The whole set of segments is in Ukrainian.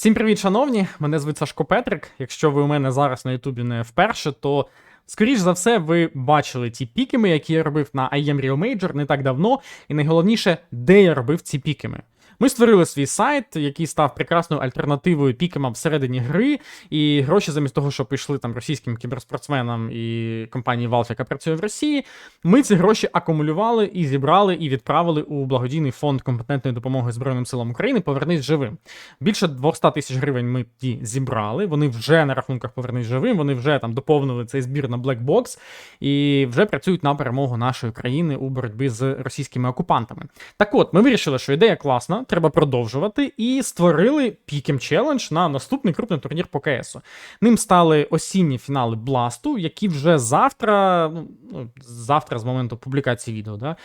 Всім привіт, шановні! Мене звуть Сашко Петрик. Якщо ви у мене зараз на Ютубі не вперше, то скоріш за все ви бачили ті пікеми, які я робив на I Real Major не так давно, і найголовніше, де я робив ці пікеми. Ми створили свій сайт, який став прекрасною альтернативою пікемам всередині гри, і гроші замість того, що пішли там російським кіберспортсменам і компанії Valve, яка працює в Росії, ми ці гроші акумулювали і зібрали і відправили у благодійний фонд компетентної допомоги Збройним силам України Повернись живим. Більше 200 тисяч гривень ми ті зібрали. Вони вже на рахунках Повернись живим. Вони вже там доповнили цей збір на Black Box і вже працюють на перемогу нашої країни у боротьбі з російськими окупантами. Так от, ми вирішили, що ідея класна, треба продовжувати, і створили Пікем Челендж на наступний крупний турнір по КСу. Ним стали осінні фінали Бласту, які вже завтра, ну ну, завтра з моменту публікації відео, да,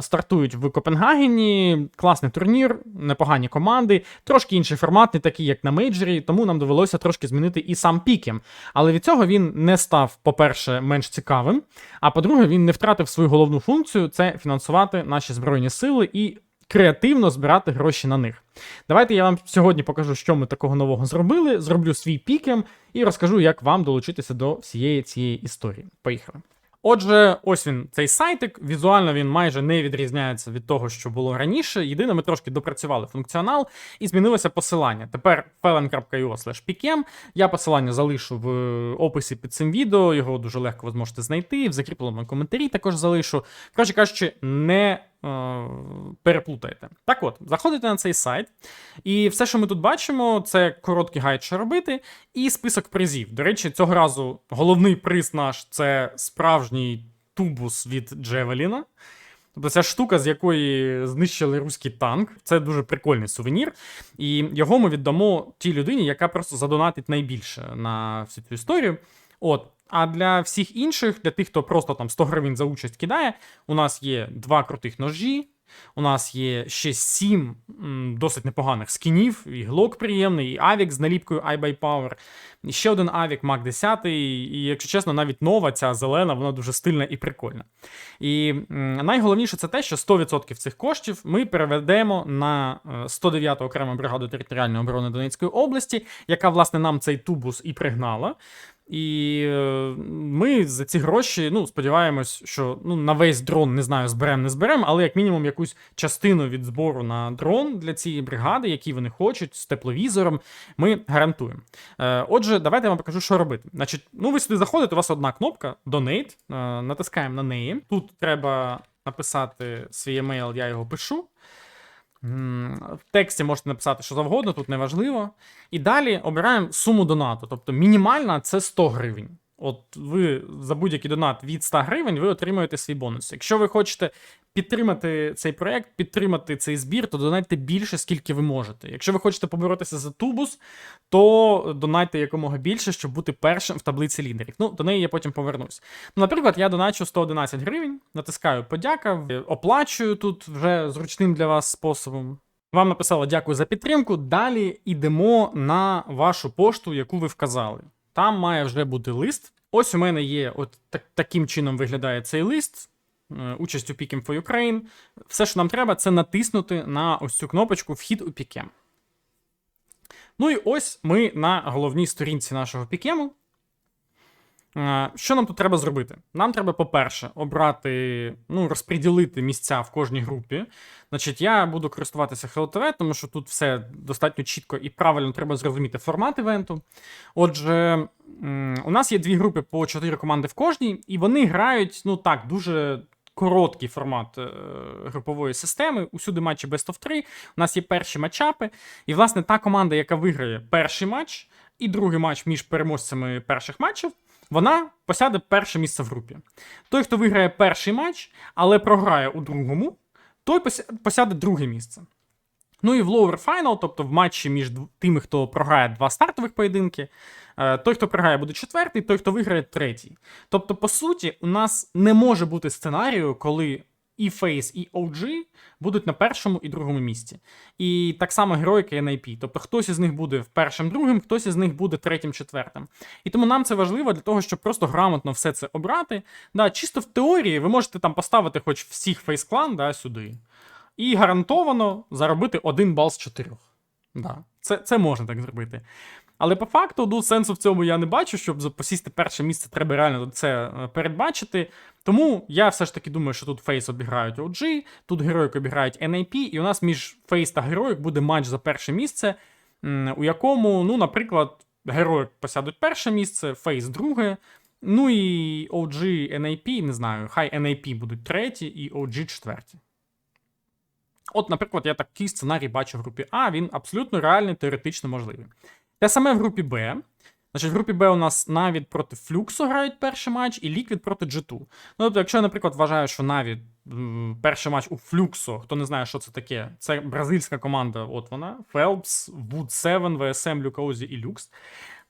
стартують в Копенгагені. Класний турнір, непогані команди, трошки інший формат, не такий, як на мейджорі, тому нам довелося трошки змінити і сам пікем. Але від цього він не став, по-перше, менш цікавим. А по-друге, він не втратив свою головну функцію це фінансувати наші збройні сили і креативно збирати гроші на них. Давайте я вам сьогодні покажу, що ми такого нового зробили. Зроблю свій пікем і розкажу, як вам долучитися до всієї цієї історії. Поїхали. Отже, ось він, цей сайтик. Візуально він майже не відрізняється від того, що було раніше. Єдине, ми трошки допрацювали функціонал і змінилося посилання. Тепер felon.io. Я посилання залишу в описі під цим відео. Його дуже легко ви зможете знайти. В закріпленому коментарі також залишу. Коротше кажучи, не е, переплутайте. Так от, заходите на цей сайт, і все, що ми тут бачимо, це короткий гайд, що робити, і список призів. До речі, цього разу головний приз наш це справжній тубус від Джевеліна. Тобто ця штука, з якої знищили руський танк. Це дуже прикольний сувенір. І його ми віддамо тій людині, яка просто задонатить найбільше на всю цю історію. От. А для всіх інших, для тих, хто просто там 100 гривень за участь кидає, у нас є два крутих ножі. У нас є ще сім досить непоганих скінів, і глок приємний, і авік з наліпкою iBuyPower, і ще один авік Mac 10, і, якщо чесно, навіть нова, ця зелена, вона дуже стильна і прикольна. І найголовніше це те, що 100% цих коштів ми переведемо на 109-ту окрему бригаду територіальної оборони Донецької області, яка, власне, нам цей тубус і пригнала. І е, ми за ці гроші, ну, сподіваємось, що ну, на весь дрон не знаю, зберемо, не зберемо, але як мінімум якусь частину від збору на дрон для цієї бригади, які вони хочуть, з тепловізором, ми гарантуємо. Е, Отже, давайте я вам покажу, що робити. Значить, ну ви сюди заходите, у вас одна кнопка Donate, е, натискаємо на неї. Тут треба написати свій емейл, я його пишу. В тексті можете написати, що завгодно, тут не важливо. І далі обираємо суму донату. Тобто мінімальна це 100 гривень. От ви за будь-який донат від 100 гривень ви отримуєте свій бонус. Якщо ви хочете підтримати цей проект, підтримати цей збір, то донайте більше, скільки ви можете. Якщо ви хочете поборотися за тубус, то донайте якомога більше, щоб бути першим в таблиці лідерів. Ну, до неї я потім повернусь. Ну, наприклад, я доначу 111 гривень, натискаю подяка, оплачую тут вже зручним для вас способом. Вам написало дякую за підтримку. Далі йдемо на вашу пошту, яку ви вказали. Там має вже бути лист. Ось у мене є, от так, таким чином виглядає цей лист. е, Участь у Picking for Ukraine. Все, що нам треба, це натиснути на ось цю кнопочку Вхід у Пікем. Ну і ось ми на головній сторінці нашого пікему. Е, Що нам тут треба зробити? Нам треба, по-перше, обрати, ну, розподілити місця в кожній групі. Значить, я буду користуватися HLTV, тому що тут все достатньо чітко і правильно треба зрозуміти формат івенту. Отже, у нас є дві групи по 4 команди в кожній, і вони грають, ну так, дуже. Короткий формат е, групової системи, усюди матчі Best of 3. У нас є перші матчапи. І, власне, та команда, яка виграє перший матч і другий матч між переможцями перших матчів, вона посяде перше місце в групі. Той, хто виграє перший матч, але програє у другому, той посяде друге місце. Ну і в Lower Final, тобто в матчі між тими, хто програє два стартових поєдинки, е, той, хто програє, буде четвертий, той, хто виграє, третій. Тобто, по суті, у нас не може бути сценарію, коли і Face, і OG будуть на першому і другому місці. І так само героїка і NIP. Тобто хтось із них буде першим, другим, хтось із них буде третім, четвертим. І тому нам це важливо для того, щоб просто грамотно все це обрати. Да, чисто в теорії ви можете там поставити хоч всіх фейс-клан да, сюди. І гарантовано заробити один бал з чотирьох. Да. Це, це можна так зробити. Але по факту, ну, сенсу в цьому я не бачу, щоб посісти перше місце, треба реально це е, передбачити. Тому я все ж таки думаю, що тут Фейс обіграють OG, тут героїк обіграють NAP, і у нас між Фейс та героїк буде матч за перше місце, у якому, ну, наприклад, героїк посядуть перше місце, Фейс друге. Ну і OG, NAP, не знаю, хай NAP будуть треті і OG четверті. От, наприклад, я такий сценарій бачу в групі А, він абсолютно реальний, теоретично можливий. Те саме в групі Б. Значить, в групі Б у нас Навід проти Флюксу грають перший матч, і Ліквід проти G2. Ну, тобто, якщо я, наприклад, вважаю, що Навід м, перший матч у Флюксу, хто не знає, що це таке, це бразильська команда, от вона, Фелпс, Wood 7, VSM, Люкаузі і Люкс.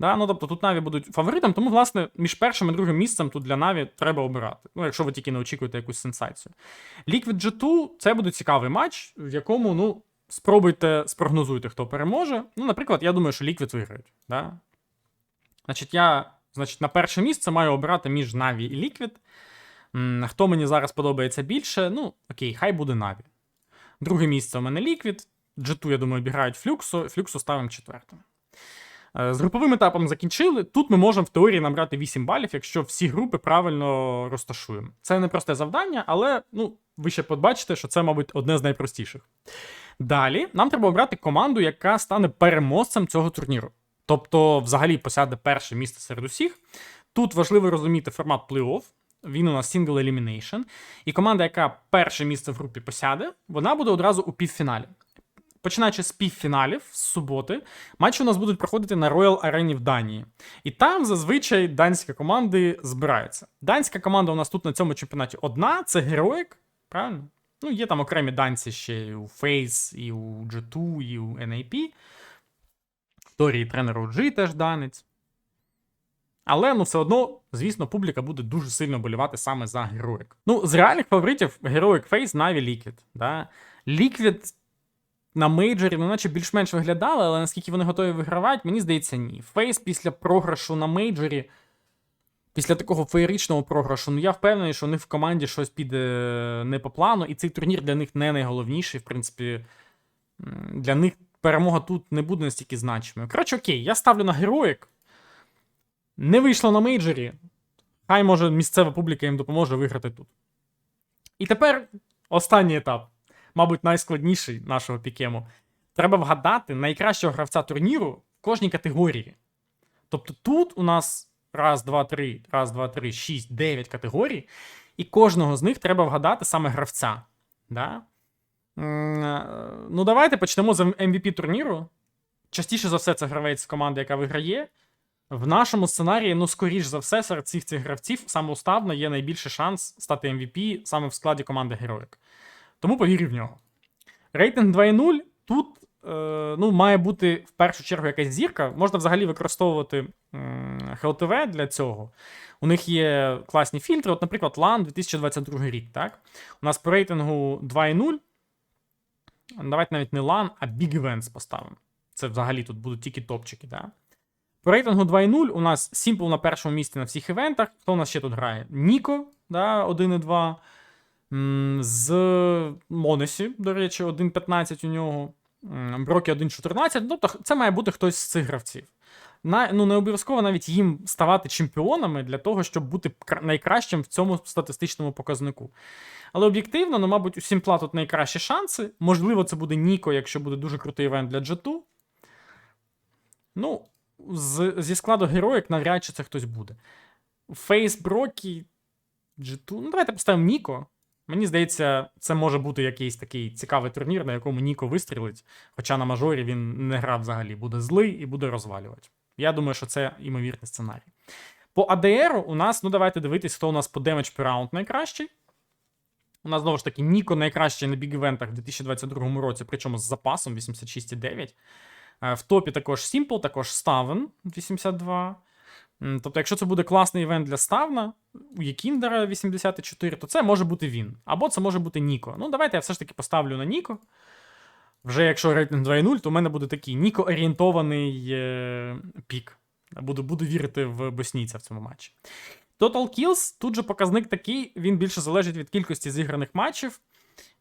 Да? Ну, тобто тут Наві будуть фаворитом, тому, власне, між першим і другим місцем тут для Наві треба обирати. Ну, якщо ви тільки не очікуєте якусь сенсацію. Liquid G2 це буде цікавий матч, в якому, ну, спробуйте, спрогнозуйте, хто переможе. Ну, наприклад, я думаю, що Liquid виграють. Да? Значить, я значить, на перше місце маю обирати між Na'Vi і. М, Хто мені зараз подобається більше? Ну, окей, хай буде Na'Vi. Друге місце у мене Liquid. G2, я думаю, обігають Флюксу. Флюксу ставимо четвертим. Е, З груповим етапом закінчили. Тут ми можемо в теорії набрати 8 балів, якщо всі групи правильно розташуємо. Це не просте завдання, але ну, ви ще побачите, що це, мабуть, одне з найпростіших. Далі нам треба обрати команду, яка стане переможцем цього турніру. Тобто, взагалі, посяде перше місце серед усіх. Тут важливо розуміти формат плей-офф. Він у нас single elimination. І команда, яка перше місце в групі посяде, вона буде одразу у півфіналі. Починаючи з півфіналів з суботи, матчі у нас будуть проходити на Royal Arena в Данії. І там зазвичай данські команди збираються. Данська команда у нас тут на цьому чемпіонаті одна це Героїк, правильно? Ну, є там окремі данці ще і у Face, і у G2, і у NAP. Торії тренер OG теж данець. Але ну все одно, звісно, публіка буде дуже сильно болівати саме за Героїк. Ну, з реальних фаворитів Героїк Фейс, Наві Liquid. Да? Liquid на мейджорі, ну, наче більш-менш виглядали, але наскільки вони готові вигравати, мені здається, ні. Фейс після програшу на мейджорі, після такого феєричного програшу, ну я впевнений, що у них в команді щось піде не по плану, і цей турнір для них не найголовніший. В принципі, для них перемога тут не буде настільки значимою. Коротше, окей, я ставлю на героїк. Не вийшло на мейджорі. Хай може місцева публіка їм допоможе виграти тут. І тепер останній етап мабуть, найскладніший нашого пікему. Треба вгадати найкращого гравця турніру в кожній категорії. Тобто тут у нас раз, два, три, раз, два, три, шість, дев'ять категорій, і кожного з них треба вгадати саме гравця. Да? Е, Ну, давайте почнемо з MVP турніру. Частіше за все, це гравець команди, яка виграє. В нашому сценарії, ну, скоріш за все, серед всіх цих гравців самоуставно є найбільший шанс стати MVP саме в складі команди Героїк. Тому повірю в нього. Рейтинг 2.0 тут ну, має бути в першу чергу якась зірка. Можна взагалі використовувати HLTV для цього. У них є класні фільтри. От, наприклад, LAN 2022 рік. Так? У нас по рейтингу 2.0. Давайте навіть не LAN, а Big Events поставимо. Це взагалі тут будуть тільки топчики. Да? По рейтингу 2.0 у нас Simple на першому місці на всіх івентах. Хто у нас ще тут грає? Ніко, да, 1.2. З Монесі, до речі, 1.15 у нього. Брокі 1.14. Тобто це має бути хтось з цих гравців. На, ну, не обов'язково навіть їм ставати чемпіонами для того, щоб бути найкращим в цьому статистичному показнику. Але об'єктивно, ну, мабуть, у Сімпла тут найкращі шанси. Можливо, це буде Ніко, якщо буде дуже крутий івент для G2. Ну, з, зі складу героїк навряд чи це хтось буде. Фейс Брокі, G2. Ну, давайте поставимо Ніко. Мені здається, це може бути якийсь такий цікавий турнір, на якому Ніко вистрілить. Хоча на мажорі він не грав взагалі, буде злий і буде розвалювати. Я думаю, що це імовірний сценарій. По АДР у нас, ну давайте дивитись, хто у нас по Damage per Round найкращий. У нас знову ж таки Ніко найкращий на біг-івентах в 2022 році, причому з запасом 86,9. Е, В топі також Simple, також Ставен 82. Тобто, якщо це буде класний івент для Ставна, у Єкіндера 84, то це може бути він. Або це може бути Ніко. Ну, давайте я все ж таки поставлю на Ніко. Вже якщо рейтинг 2.0, то в мене буде такий Ніко-орієнтований е, пік. Буду, буду вірити в боснійця в цьому матчі. Total Kills, тут же показник такий, він більше залежить від кількості зіграних матчів.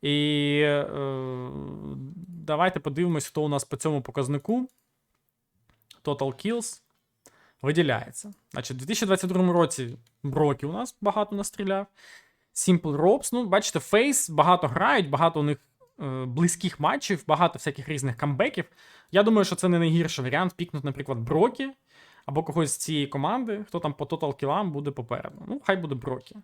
І е, давайте подивимось, хто у нас по цьому показнику. Total Kills виділяється. Значить, у 2022 році Брокі у нас багато настріляв. Simple Ropes, ну, бачите, Фейс багато грають, багато у них е, близьких матчів, багато всяких різних камбеків. Я думаю, що це не найгірший варіант пікнути, наприклад, Брокі або когось з цієї команди, хто там по тотал кілам буде попереду. Ну, хай буде Брокі.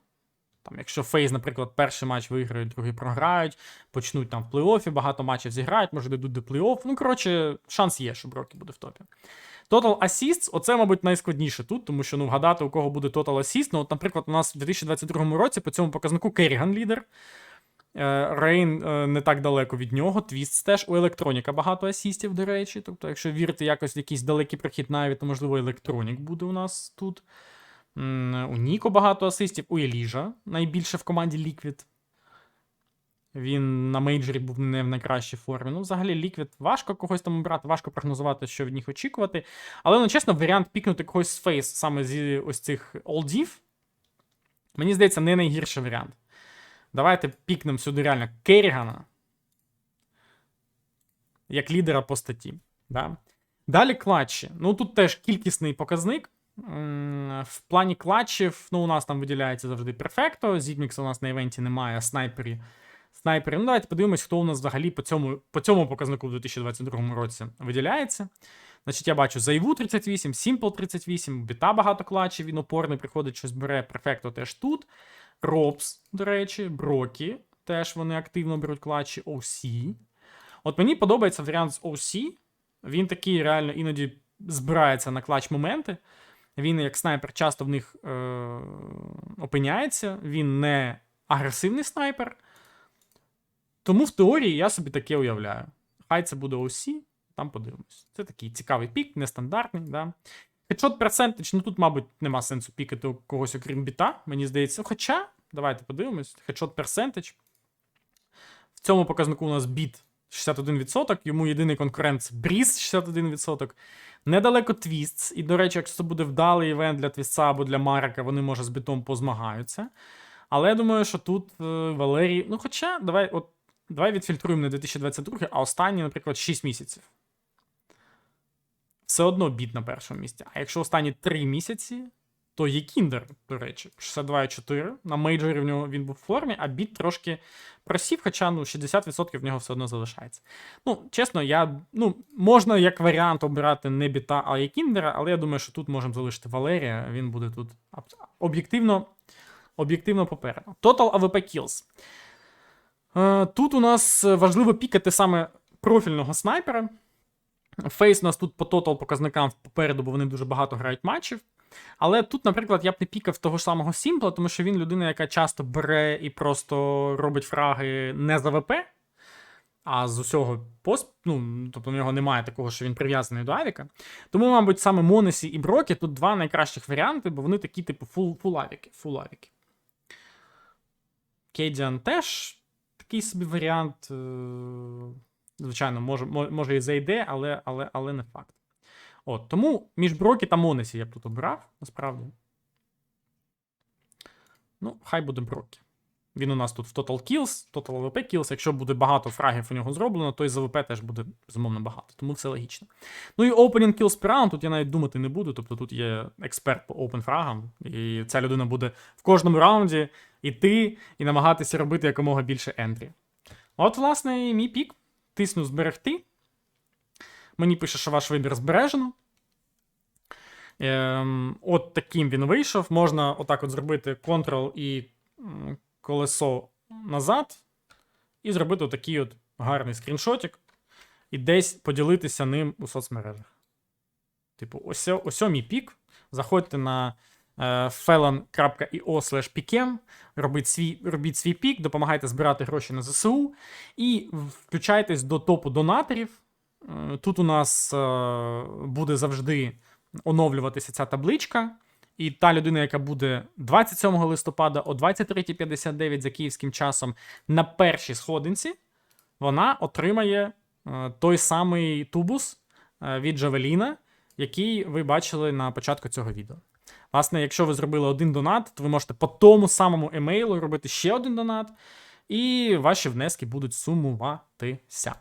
Там, якщо Фейс, наприклад, перший матч виграють, другий програють, почнуть там в плей-оффі, багато матчів зіграють, може дійдуть до плей-офф. Ну, коротше, шанс є, що Брокі буде в топі. Total Assists, оце, мабуть, найскладніше тут, тому що ну, вгадати, у кого буде Total Assist. Ну, от, наприклад, у нас в 2022 році по цьому показнику Керріган лідер. Е, Рейн е, не так далеко від нього. Твіст теж. У електроніка багато асістів, до речі. Тобто, якщо вірити якось в якийсь далекий прохід навіть, то можливо електронік буде у нас тут. У Ніко багато асистів, у Еліжа найбільше в команді Liquid. Він на мейджорі був не в найкращій формі. Ну, взагалі, Liquid важко когось там обрати, важко прогнозувати, що від них очікувати. Але, ну, чесно, варіант пікнути когось з фейс саме зі ось цих олдів. Мені здається, не найгірший варіант. Давайте пікнемо сюди реально Керрігана. Як лідера по статті. Да? Далі клатчі. Ну, тут теж кількісний показник. В плані клатчів, ну, у нас там виділяється завжди перфекто. Зідмікса у нас на івенті немає, снайпері. Снайпері. Ну, давайте подивимось, хто у нас взагалі по цьому, по цьому показнику в 2022 році виділяється. Значить, я бачу Зайву 38, Simple 38, Біта багато клатчів, він опорний, приходить, щось бере, перфекто теж тут. Робс, до речі, Брокі, теж вони активно беруть клатчі, OC. От мені подобається варіант з OC. Він такий реально іноді збирається на клатч моменти. Він, як снайпер, часто в них е- опиняється. Він не агресивний снайпер. Тому в теорії я собі таке уявляю. Хай це буде OC, там подивимось. Це такий цікавий пік, нестандартний. Да? Хедшот персентич, ну тут, мабуть, нема сенсу пікати у когось, окрім біта, мені здається. Хоча, давайте подивимось, хедшот персентич. В цьому показнику у нас біт 61%, йому єдиний конкурент це Бріз 61%. Недалеко Твістс. І, до речі, якщо це буде вдалий івент для Твістса або для Марика, вони, може, з бітом позмагаються. Але я думаю, що тут е, Валерій. Ну, хоча, давай, от, давай відфільтруємо не 2022, а останні, наприклад, 6 місяців. Все одно біт на першому місці. А якщо останні 3 місяці, то є Кіндер, до речі, 62,4. На мейджорі в нього він був в формі, а біт трошки просів, хоча ну, 60% в нього все одно залишається. Ну, чесно, я. Ну, можна як варіант обирати не біта, а є Кіндера, але я думаю, що тут можемо залишити Валерія. Він буде тут об'єктивно, об'єктивно попереду. Total AWP Kills. Е, Тут у нас важливо пікати саме профільного снайпера. Фейс у нас тут по тотал показникам попереду, бо вони дуже багато грають матчів. Але тут, наприклад, я б не пікав того ж самого Сімпла, тому що він людина, яка часто бере і просто робить фраги не за ВП, а з усього пост, ну, тобто у нього немає такого, що він прив'язаний до Авіка. Тому, мабуть, саме Монесі і Брокі тут два найкращих варіанти, бо вони такі, типу, фул. Фул авіки. Кейдіан теж такий собі варіант. е, Звичайно, може, може і зайде, але, але, але не факт. От, тому між Брокі та Монесі я б тут обрав, насправді. Ну, хай буде Брокі. Він у нас тут в Total Kills, Total AWP Kills. Якщо буде багато фрагів у нього зроблено, то і з AWP теж буде безумовно багато. Тому все логічно. Ну і Opening Kills per round, тут я навіть думати не буду. Тобто тут є експерт по open фрагам, і ця людина буде в кожному раунді іти і намагатися робити якомога більше ентрі. От, власне, і мій пік. Тисну зберегти. Мені пише, що ваш вибір збережено. Ем, от таким він вийшов. Можна отак от зробити Ctrl і колесо назад, і зробити отакий от гарний скріншотик, і десь поділитися ним у соцмережах. Типу, ось, ось мій пік. Заходьте на е, felon.io pikem, робіть свій, робіть свій пік, допомагайте збирати гроші на ЗСУ і включайтесь до топу донаторів. Е, Тут у нас е, буде завжди оновлюватися ця табличка. І та людина, яка буде 27 листопада о 23.59 за київським часом на першій сходинці, вона отримає е, той самий тубус е, від Джавеліна, який ви бачили на початку цього відео. Власне, якщо ви зробили один донат, то ви можете по тому самому емейлу робити ще один донат, і ваші внески будуть сумуватися.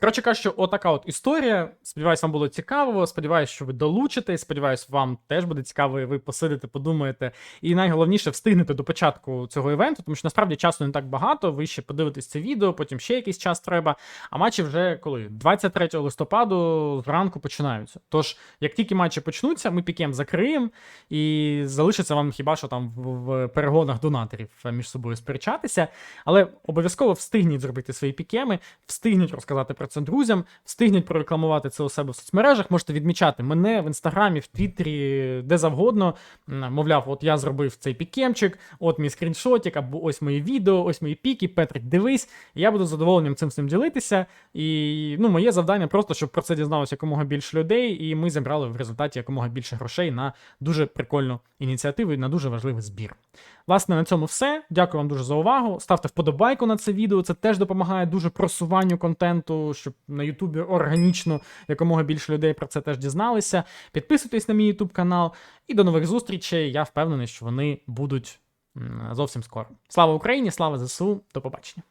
Коротше кажучи, отака от історія. Сподіваюсь, вам було цікаво. Сподіваюсь, що ви долучитесь. Сподіваюсь, вам теж буде цікаво, і ви посидите, подумаєте. І найголовніше встигнете до початку цього івенту, тому що насправді часу не так багато. Ви ще подивитесь це відео, потім ще якийсь час треба. А матчі вже коли? 23 листопаду зранку починаються. Тож, як тільки матчі почнуться, ми пікем закриємо, і залишиться вам хіба що там в, перегонах донаторів між собою сперечатися. Але обов'язково встигніть зробити свої пікеми, встигніть розказати про це друзям, встигніть прорекламувати це у себе в соцмережах. Можете відмічати мене в інстаграмі, в Твіттері, де завгодно. Мовляв, от я зробив цей пікемчик, от мій скріншотик, або ось мої відео, ось мої піки. Петрик, дивись. Я буду задоволенням цим всім ділитися. І ну, моє завдання просто, щоб про це дізналося якомога більше людей, і ми зібрали в результаті якомога більше грошей на дуже прикольну ініціативу і на дуже важливий збір. Власне, на цьому все. Дякую вам дуже за увагу. Ставте вподобайку на це відео. Це теж допомагає дуже просуванню контенту, щоб на Ютубі органічно якомога більше людей про це теж дізналися. Підписуйтесь на мій Ютуб канал і до нових зустрічей. Я впевнений, що вони будуть зовсім скоро. Слава Україні! Слава ЗСУ! До побачення!